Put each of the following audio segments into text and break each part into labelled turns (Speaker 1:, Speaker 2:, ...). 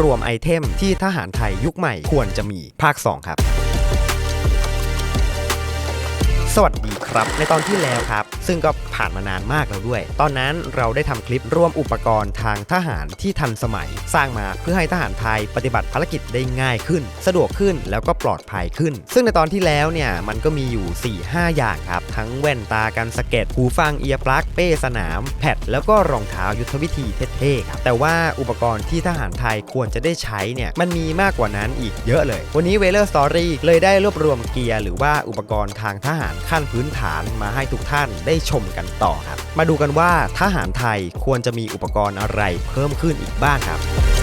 Speaker 1: รวมไอเทมที่ทหารไทยยุคใหม่ควรจะมีภาค 2 ครับ สวัสดี ครับ ในตอนที่แล้วครับ ซึ่งก็ผ่านมานานมากแล้วด้วย ตอนนั้นเราได้ทำคลิปร่วมอุปกรณ์ทางทหารที่ทันสมัย สร้างมาเพื่อให้ทหารไทยปฏิบัติภารกิจได้ง่ายขึ้น สะดวกขึ้นแล้วก็ปลอดภัยขึ้น ซึ่งในตอนที่แล้วเนี่ยมันก็มีอยู่ 4-5 อย่างครับ ทั้งแว่นตากันสเก็ดหูฟังเอียร์ปลั๊กเป้สนาม แพดแล้วก็รองเท้ายุทธวิธีเท่ๆครับแต่ว่าอุปกรณ์ที่ทหารไทยควรจะได้ใช้เนี่ยมันมีมากกว่านั้นอีกเยอะเลย วันนี้เวเลอร์สตอรี่เลยได้รวบรวมเกียร์หรือว่าอุปกรณ์ทางทหารขั้นพื้นฐานมาให้ทุกท่านได้ชมกันต่อครับ มาดูกันว่าทหารไทยควรจะมีอุปกรณ์อะไรเพิ่มขึ้นอีกบ้างครับ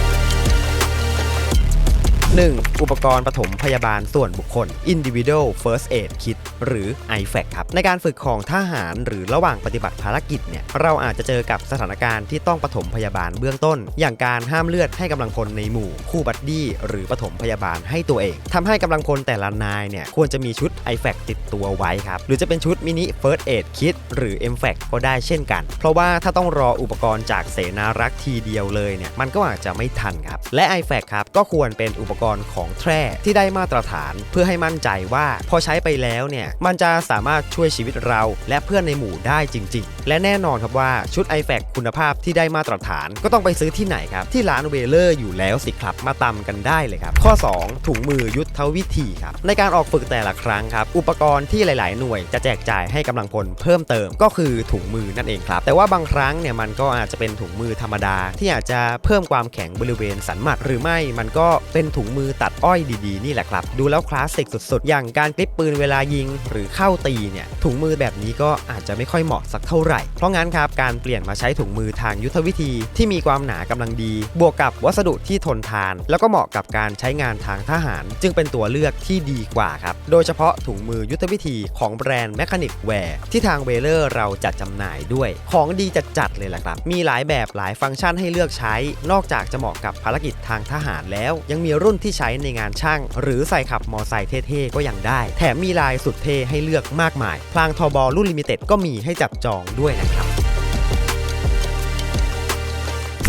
Speaker 1: 1. อุปกรณ์ปฐมพยาบาลส่วนบุคคล Individual First Aid Kit หรือ IFAC ครับ ในการฝึกของทหารหรือระหว่างปฏิบัติภารกิจเนี่ยเราอาจจะเจอกับสถานการณ์ที่ต้องปฐมพยาบาลเบื้องต้น อย่างการห้ามเลือดให้กำลังพลในหมู่คู่บัดดี้หรือปฐมพยาบาลให้ตัวเองทำให้กำลังพลแต่ละนายเนี่ยควรจะมีชุด IFAC ติดตัวไว้ครับ หรือจะเป็นชุดมินิ First Aid Kit หรือ MFAC ก็ได้เช่นกัน เพราะว่าถ้าต้องรออุปกรณ์จากเสนารักษ์ทีเดียวเลยเนี่ยมันก็อาจจะไม่ทันครับและ IFAC ครับก็ควรเป็นอุปกรณ์ของแทร่ที่ได้มาตรฐาน เพื่อให้มั่นใจว่าพอใช้ไปแล้วเนี่ยมันจะสามารถช่วยชีวิตเรา และเพื่อนในหมู่ได้จริง ๆ และแน่นอนครับว่าชุด IFAC คุณภาพที่ได้มาตรฐาน ก็ต้องไปซื้อที่ไหนครับที่ร้านเวเลอร์อยู่แล้วสิครับมาตำกันได้เลยครับข้อ 2 ถุงมือยุทธวิธีครับในการออกฝึกแต่ละครั้งครับอุปกรณ์ที่หลาย ๆ หน่วยจะแจกจ่ายให้กำลังพลเพิ่มเติมก็คือถุงมือนั่นเองครับแต่ว่าบางครั้งเนี่ยมันก็อาจจะเป็นถุงมือธรรมดา ที่อาจจะเพิ่มความแข็งบริเวณสันหมัดหรือไม่มันก็เป็นถุงมือตัดอ้อยดีๆ นี่แหละครับ ดูแล้วคลาสสิกสุดๆ อย่างการกลิปปืนเวลายิง หรือเข้าตีเนี่ยถุงมือแบบนี้ก็อาจจะไม่ค่อยเหมาะสักเท่าไหร่ เพราะงั้นครับการเปลี่ยนมาใช้ถุงมือทางยุทธวิธีที่มีความหนากำลังดี บวกกับวัสดุที่ทนทาน แล้วก็เหมาะกับการใช้งานทางทหาร จึงเป็นตัวเลือกที่ดีกว่าครับ โดยเฉพาะถุงมือยุทธวิธีของแบรนด์แมคานิกแวร์ที่ทางเวเลอร์เราจัดจำหน่ายด้วย ของดีจัดๆเลยล่ะครับ มีหลายแบบหลายฟังก์ชันให้เลือกใช้ นอกจากจะเหมาะกับภารกิจทางทหารแล้ว ยังมีรุ่นที่ใช้ในงานช่าง หรือใส่ขับมอไซค์เท่ๆก็ยังได้ แถมมีลายสุดเท่ให้เลือกมากมาย พลางทอบอรุ่นลิมิเต็ดก็มีให้จับจองด้วยนะครับ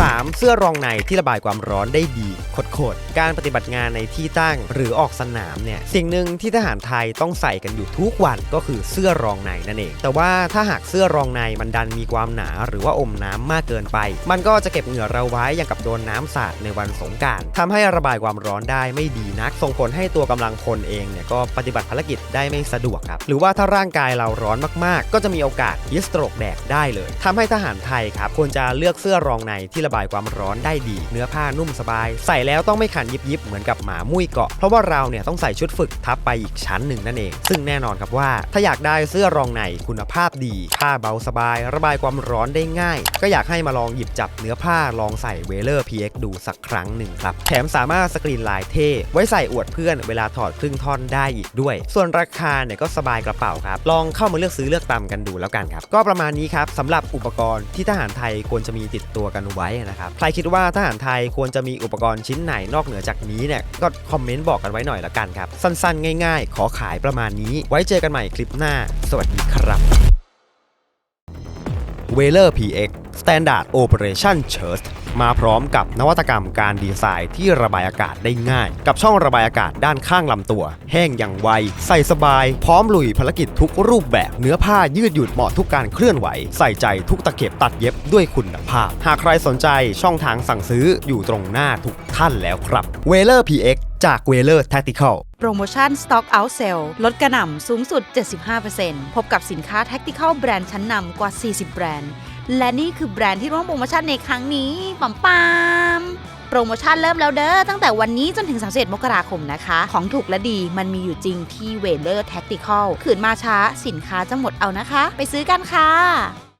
Speaker 1: 3. เสื้อรองในที่ระบายความร้อนได้ดีโคตรๆการปฏิบัติงานในที่ตั้งหรือออกสนามเนี่ยสิ่งหนึ่งที่ทหารไทยต้องใส่กันอยู่ทุกวันก็คือเสื้อรองในนั่นเอง แต่ว่าถ้าหากเสื้อรองในมันดันมีความหนาหรือว่าอมน้ำมากเกินไป มันก็จะเก็บเหงื่อเราไว้อย่างกับโดนน้ำสาดในวันสงการทำให้ระบายความร้อนได้ไม่ดีนัก ส่งผลให้ตัวกำลังพลเองเนี่ยก็ปฏิบัติภารกิจได้ไม่สะดวกครับหรือว่าถ้าร่างกายเราร้อนมากๆ ก็จะมีโอกาสฮิสโตรกแดกได้เลยทำให้ทหารไทยครับควรจะเลือกเสื้อรองในที่ระบายความร้อนได้ดี เนื้อผ้านุ่มสบาย ใส่แล้วต้องไม่ขันยิบยิบเหมือนกับหมามุ้ยเกาะ เพราะว่าเราเนี่ยต้องใส่ชุดฝึกทับไปอีกชั้นหนึ่งนั่นเอง ซึ่งแน่นอนครับว่า ถ้าอยากได้เสื้อรองในคุณภาพดี ผ้าเบาสบาย ระบายความร้อนได้ง่าย ก็อยากให้มาลองหยิบจับเนื้อผ้าลองใส่เวเลอร์ PX ดูสักครั้งหนึ่งครับ แถมสามารถสกรีนลายเท่ ไว้ใส่อวดเพื่อนเวลาถอดครึ่งท่อนได้อีกด้วย ส่วนราคาเนี่ยก็สบายกระเป๋าครับ ลองเข้ามาเลือกซื้อเลือกตามกันดูแล้วกันครับ ก็ประมาณนี้ครับสำหรับอุปกรณ์ที่ทหารไทยควรจะมีติดตัวกันไว้นะครับ ใครคิดว่าทหารไทยควรจะมีอุปกรณ์ชิ้นไหนนอกเหนือจากนี้เนี่ย ก็คอมเมนต์บอกกันไว้หน่อยละกันครับ สั้นๆ ง่ายๆ ขอขายประมาณนี้ ไว้เจอกันใหม่คลิปหน้า สวัสดีครับ w e l e r PX Standard Operation Church มาพร้อมกับนวัตกรรมการดีไซน์ที่ระบายอากาศได้ง่าย กับช่องระบายอากาศด้านข้างลำตัว แห้งอย่างไว ใส่สบาย พร้อมลุยภารกิจทุกรูปแบบเนื้อผ้ายืดหยุ่นเหมาะทุกการเคลื่อนไหว ใส่ใจทุกตะเข็บตัดเย็บด้วยคุณภาพ หากใครสนใจช่องทางสั่งซื้ออยู่ตรงหน้าทุกท่านแล้วครับ w e l e r PX จาก w e l e r Tactical
Speaker 2: โปรโมชั่น Stock Out Sale ลดกระหน่ำสูงสุด 75%พบกับสินค้า Tactical แบรนด์ชั้นนำกว่า 40 แบรนด์ และนี่คือแบรนด์ที่ร่วมโปรโมชั่นในครั้งนี้ปัมปามโปรโมชั่นเริ่มแล้วเด้อตั้งแต่วันนี้จนถึง 31 มกราคมนะคะ ของถูกและดีมันมีอยู่จริงที่เวเดอร์แท็กติคอลขืนมาช้าสินค้าจะหมดเอานะคะ ไปซื้อกันค่ะ